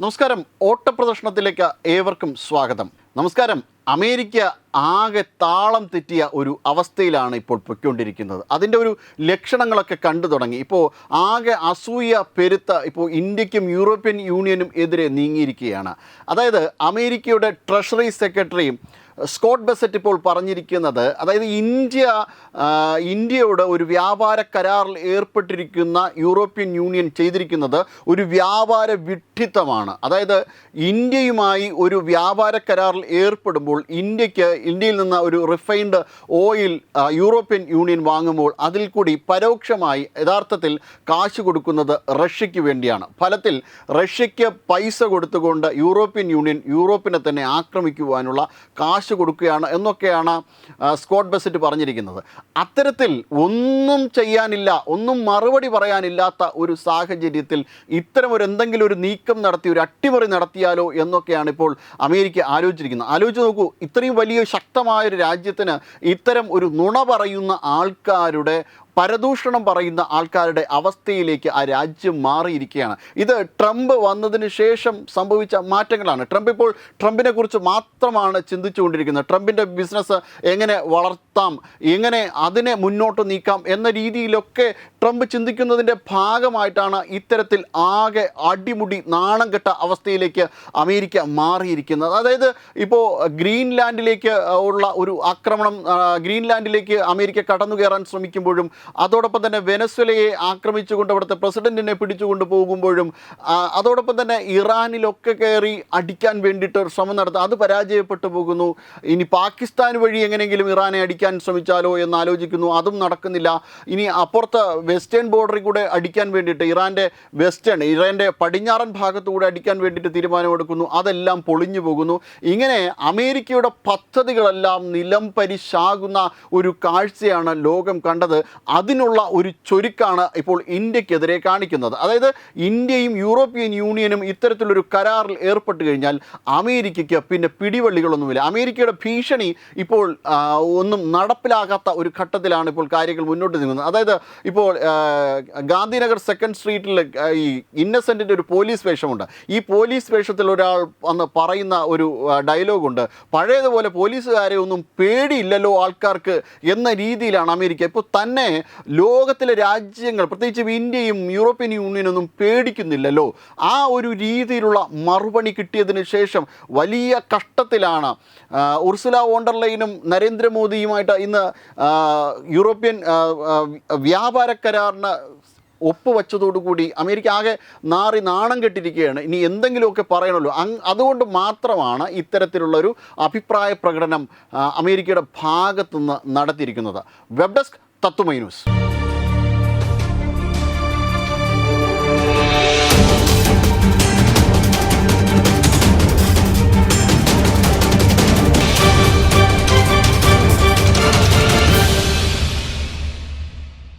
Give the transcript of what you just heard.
നമസ്കാരം. ഓട്ടപ്രദർശനത്തിലേക്ക് ഏവർക്കും സ്വാഗതം. നമസ്കാരം. അമേരിക്ക ആകെ താളം തെറ്റിയ ഒരു അവസ്ഥയിലാണ് ഇപ്പോൾ പൊയ്ക്കൊണ്ടിരിക്കുന്നത്. അതിന്റെ ഒരു ലക്ഷണങ്ങളൊക്കെ കണ്ടു തുടങ്ങി. ഇപ്പോൾ ആകെ അസൂയ പെരുത്ത ഇപ്പോൾ ഇന്ത്യക്കും യൂറോപ്യൻ യൂണിയനും എതിരെ നീങ്ങിയിരിക്കുകയാണ്. അതായത് അമേരിക്കയുടെ ട്രഷറി സെക്രട്ടറിയും സ്കോട്ട് ബെസറ്റ് ഇപ്പോൾ പറഞ്ഞിരിക്കുന്നത് അതായത് ഇന്ത്യ ഇന്ത്യയോട് ഒരു വ്യാപാര കരാറിൽ ഏർപ്പെട്ടിരിക്കുന്ന യൂറോപ്യൻ യൂണിയൻ ചെയ്തിരിക്കുന്നത് ഒരു വ്യാപാര വിഡ്ഢിത്തമാണ്. അതായത് ഇന്ത്യയുമായി ഒരു വ്യാപാര കരാറിൽ ഏർപ്പെടുമ്പോൾ ഇന്ത്യയ്ക്ക് ഇന്ത്യയിൽ നിന്ന് ഒരു റിഫൈൻഡ് ഓയിൽ യൂറോപ്യൻ യൂണിയൻ വാങ്ങുമ്പോൾ അതിൽ കൂടി പരോക്ഷമായി യഥാർത്ഥത്തിൽ കാശ് കൊടുക്കുന്നത് റഷ്യയ്ക്ക് വേണ്ടിയാണ്. ഫലത്തിൽ റഷ്യയ്ക്ക് പൈസ കൊടുത്തുകൊണ്ട് യൂറോപ്യൻ യൂണിയൻ യൂറോപ്പിനെ തന്നെ ആക്രമിക്കുവാനുള്ള കാശ് കൊടുക്കുകയാണ് എന്നൊക്കെയാണ് സ്കോട്ട് ബെസിറ്റ് പറഞ്ഞിരിക്കുന്നത്. അത്തരത്തിൽ ഒന്നും ചെയ്യാനില്ല ഒന്നും മറുപടി പറയാനില്ലാത്ത ഒരു സാഹചര്യത്തിൽ ഇത്തരം ഒരു എന്തെങ്കിലും ഒരു നീക്കം നടത്തി ഒരു അട്ടിമറി നടത്തിയാലോ എന്നൊക്കെയാണ് ഇപ്പോൾ അമേരിക്ക ആലോചിച്ചിരിക്കുന്നത്. ആലോചിച്ച് നോക്കൂ ഇത്രയും വലിയ ശക്തമായ ഒരു രാജ്യത്തിന് ഇത്തരം ഒരു നുണ പറയുന്ന ആൾക്കാരുടെ പരദൂഷണം പറയുന്ന ആൾക്കാരുടെ അവസ്ഥയിലേക്ക് ആ രാജ്യം മാറിയിരിക്കുകയാണ്. ഇത് ട്രംപ് വന്നതിന് ശേഷം സംഭവിച്ച മാറ്റങ്ങളാണ്. ട്രംപ് ഇപ്പോൾ ട്രംപിനെ കുറിച്ച് മാത്രമാണ് ചിന്തിച്ചുകൊണ്ടിരിക്കുന്നത്. ട്രംപിന്റെ ബിസിനസ് എങ്ങനെ വളർത്താം എങ്ങനെ അതിനെ മുന്നോട്ട് നീക്കാം എന്ന രീതിയിലൊക്കെ ട്രംപ് ചിന്തിക്കുന്നതിന്റെ ഭാഗമായിട്ടാണ് ഇത്തരത്തിൽ ആകെ അടിമുടി നാണം കെട്ട അവസ്ഥയിലേക്ക് അമേരിക്ക മാറിയിരിക്കുന്നത്. അതായത് ഇപ്പോൾ ഗ്രീൻലാൻഡിലേക്ക് ഉള്ള ഒരു ആക്രമണം ഗ്രീൻലാൻഡിലേക്ക് അമേരിക്ക കടന്നു കയറാൻ ശ്രമിക്കുമ്പോഴും അതോടൊപ്പം തന്നെ വെനസ്വലയെ ആക്രമിച്ചുകൊണ്ട് അവിടുത്തെ പ്രസിഡന്റിനെ പിടിച്ചുകൊണ്ട് പോകുമ്പോഴും അതോടൊപ്പം തന്നെ ഇറാനിലൊക്കെ കയറി അടിക്കാൻ വേണ്ടിയിട്ട് ശ്രമം നടത്തുക അത് പരാജയപ്പെട്ടു പോകുന്നു. ഇനി പാകിസ്ഥാൻ വഴി എങ്ങനെയെങ്കിലും ഇറാനെ അടിക്കാൻ ശ്രമിച്ചാലോ എന്ന് ആലോചിക്കുന്നു. അതും നടക്കുന്നില്ല. ഇനി അപ്പുറത്ത് വെസ്റ്റേൺ ബോർഡറിൽ കൂടെ അടിക്കാൻ വേണ്ടിയിട്ട് ഇറാന്റെ വെസ്റ്റേൺ ഇറാന്റെ പടിഞ്ഞാറൻ ഭാഗത്തുകൂടെ അടിക്കാൻ വേണ്ടിയിട്ട് തീരുമാനമെടുക്കുന്നു. അതെല്ലാം പൊളിഞ്ഞു പോകുന്നു. ഇങ്ങനെ അമേരിക്കയുടെ പദ്ധതികളെല്ലാം നിലം പരിശാകുന്ന ഒരു കാഴ്ചയാണ് ലോകം കണ്ടത്. അതിനുള്ള ഒരു ചൊരുക്കാണ് ഇപ്പോൾ ഇന്ത്യക്കെതിരെ കാണിക്കുന്നത്. അതായത് ഇന്ത്യയും യൂറോപ്യൻ യൂണിയനും ഇത്തരത്തിലൊരു കരാറിൽ ഏർപ്പെട്ട് കഴിഞ്ഞാൽ അമേരിക്കയ്ക്ക് പിന്നെ പിടിവള്ളികളൊന്നുമില്ല. അമേരിക്കയുടെ ഭീഷണി ഇപ്പോൾ ഒന്നും നടപ്പിലാകാത്ത ഒരു ഘട്ടത്തിലാണ് ഇപ്പോൾ കാര്യങ്ങൾ മുന്നോട്ട് നീങ്ങുന്നത്. അതായത് ഇപ്പോൾ ഗാന്ധിനഗർ സെക്കൻഡ് സ്ട്രീറ്റിൽ ഈ ഇന്നസെന്റിന്റെ ഒരു പോലീസ് വേഷമുണ്ട്. ഈ പോലീസ് വേഷത്തിൽ ഒരാൾ അന്ന് പറയുന്ന ഒരു ഡയലോഗുണ്ട്. പഴയതുപോലെ പോലീസുകാരെ ഒന്നും പേടിയില്ലല്ലോ ആൾക്കാർക്ക് എന്ന രീതിയിലാണ് അമേരിക്ക. ഇപ്പോൾ തന്നെ ലോകത്തിലെ രാജ്യങ്ങൾ പ്രത്യേകിച്ച് ഇന്ത്യയും യൂറോപ്യൻ യൂണിയനൊന്നും പേടിക്കുന്നില്ലല്ലോ. ആ ഒരു രീതിയിലുള്ള മറുപടി കിട്ടിയതിന് ശേഷം വലിയ കഷ്ടത്തിലാണ് ഉർസുല വോണ്ടർലൈനും നരേന്ദ്രമോദിയുമായിട്ട് ഇന്ന് യൂറോപ്യൻ വ്യാപാര കരാറിന് ഒപ്പുവച്ചതോടുകൂടി അമേരിക്ക ആകെ നാറി നാണം കെട്ടിരിക്കുകയാണ്. ഇനി എന്തെങ്കിലുമൊക്കെ പറയണമല്ലോ. അതുകൊണ്ട് മാത്രമാണ് ഇത്തരത്തിലുള്ളൊരു അഭിപ്രായ പ്രകടനം അമേരിക്കയുടെ ഭാഗത്തുനിന്ന് നടത്തിയിരിക്കുന്നത്. Web desk തത്വമൈ ന്യൂസ്